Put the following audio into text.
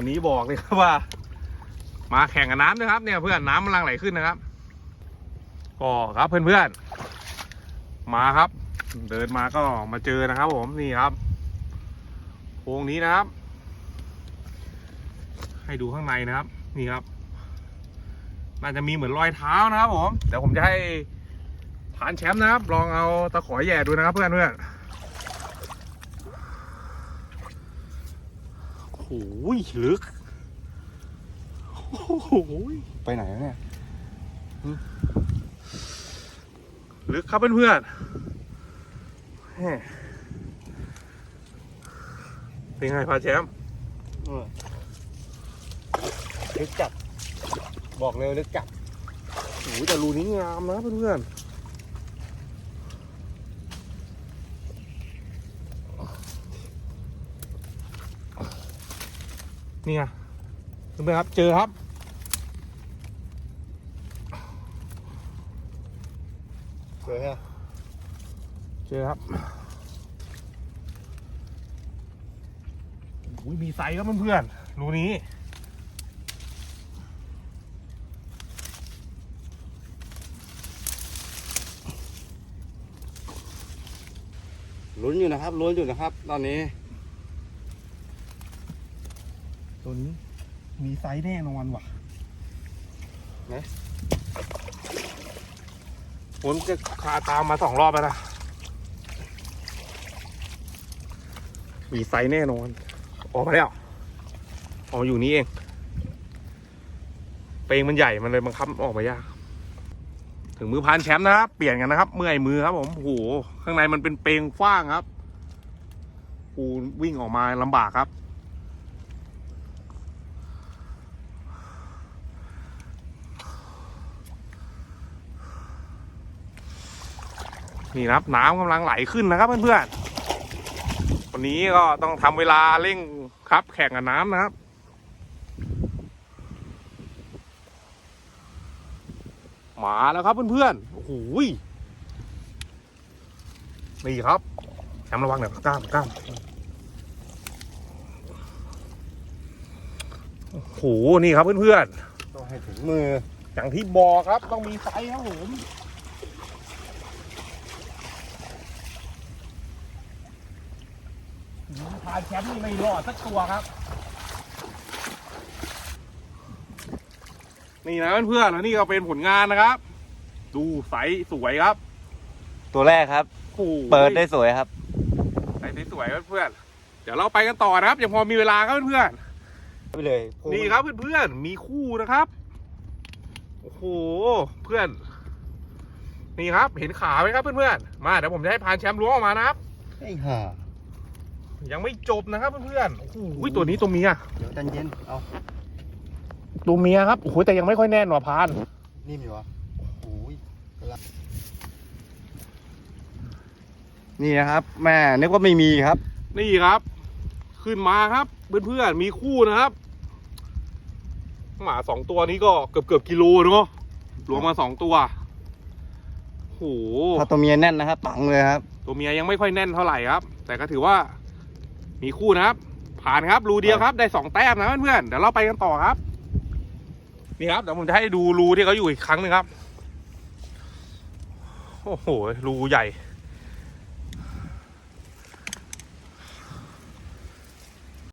วันนี้บอกเลยครับว่า มาแข่งกับน้ำนะครับ เนี่ยเพื่อนน้ำมันกำลังไหลขึ้นนะครับ ก็ครับเพื่อนๆมาครับ เดินมาก็มาเจอนะครับ ผมนี่ครับโพรงนี้นะครับ ให้ดูข้างในนะครับ นี่ครับ น่าจะมีเหมือนรอยเท้านะครับผมเดี๋ยวผมจะให้ผ่านแชมป์นะครับ ลองเอาตะขอแย่ดูนะครับ เพื่อนเพื่อนโอ้โหลึกโอ้โหไปไหนแล้วเนี่ย ลึกครับเพื่อนเพื่อนๆแหม่เป็นไงพาแชมป์ลึกจัด บอกเลยลึกจัดโอ้โหแต่รูนี้งามนะเพื่อนเพื่อนๆ นี่ไงเพื่อนครับ เจอครับสวยฮะเจอครับโอ้ยมีไซส์ครับเพื่อนๆรูนี้ลุ้นอยู่นะครับลุ้นอยู่นะครับ ตอนนี้ ตัวนี้มีไซส์แน่นอนว่ะไหนผมจะคาตามมาสองรอบแล้วนะ มีไซส์แน่นอน ออกมาแล้ว ออกมาอยู่นี่เอง เปลงมันใหญ่มันเลยบังคับออกมายาก ถึงมือพานแชมป์นะครับ เปลี่ยนกันนะครับ เมื่อยมือครับผมโอ้โหข้างในมันเป็นเปลงฟ้างครับ ปูวิ่งออกมาลำบากครับ นี่นะครับน้ำกำลังไหลขึ้นนะครับเพื่อนๆวันนี้ก็ต้องทำเวลาเร่งครับ แข่งกับน้ำนะครับมาแล้วครับเพื่อนๆโอ้โหยนี่ครับแชมระวังหน่อยกล้ามกล้ามโอ้โหนี่ครับเพื่อนๆต้องให้ถึงมืออย่างที่บอกครับต้องมีไซส์ครับผม พาแชมป์นี่ไม่รอดสักตัวครับ นี่นะเพื่อนๆแล้วนี่ก็เป็นผลงานนะครับ ดูไซส์สวยครับตัวแรกครับ โอ้โหเปิดได้สวยครับไซส์สวยๆเพื่อนๆเดี๋ยวเราไปกันต่อนะครับยังพอมีเวลาครับเพื่อนไปเลยๆนี่ครับเพื่อนๆ มีคู่นะครับ โอ้โห เพื่อน นี่ครับ เห็นขาไหมครับเพื่อนๆ มาเดี๋ยวผมจะให้พานแชมป์ล้วงออกมานะครับ ไอ้ห่า ยังไม่จบนะครับเพื่อนๆโอ้โหตัวนี้ตัวเมียเดี๋ยวใจเย็นเอาตัวเมียครับโอ้โหแต่ยังไม่ค่อยแน่นว่ะพานนิ่มอยู่วะโอ้ยนี่นะครับ แม่นึกว่าไม่มีครับ นี่ครับ ขึ้นมาครับเพื่อนๆมีคู่นะครับหมาสองตัวนี้ก็เกือบเกือบๆกิโลเนาะรวมมาสองตัวโอ้โหถ้าตัวเมียแน่นนะครับปังเลยครับ ตัวเมียยังไม่ค่อยแน่นเท่าไหร่ครับ แต่ก็ถือว่า มีคู่นะครับ ผ่านครับรูเดียวครับได้สองแต้มนะเพื่อนๆเดี๋ยวเราไปกันต่อครับ นี่ครับเดี๋ยวผมจะให้ดูรูที่เขาอยู่อีกครั้งหนึ่งครับ โอ้โหรูใหญ่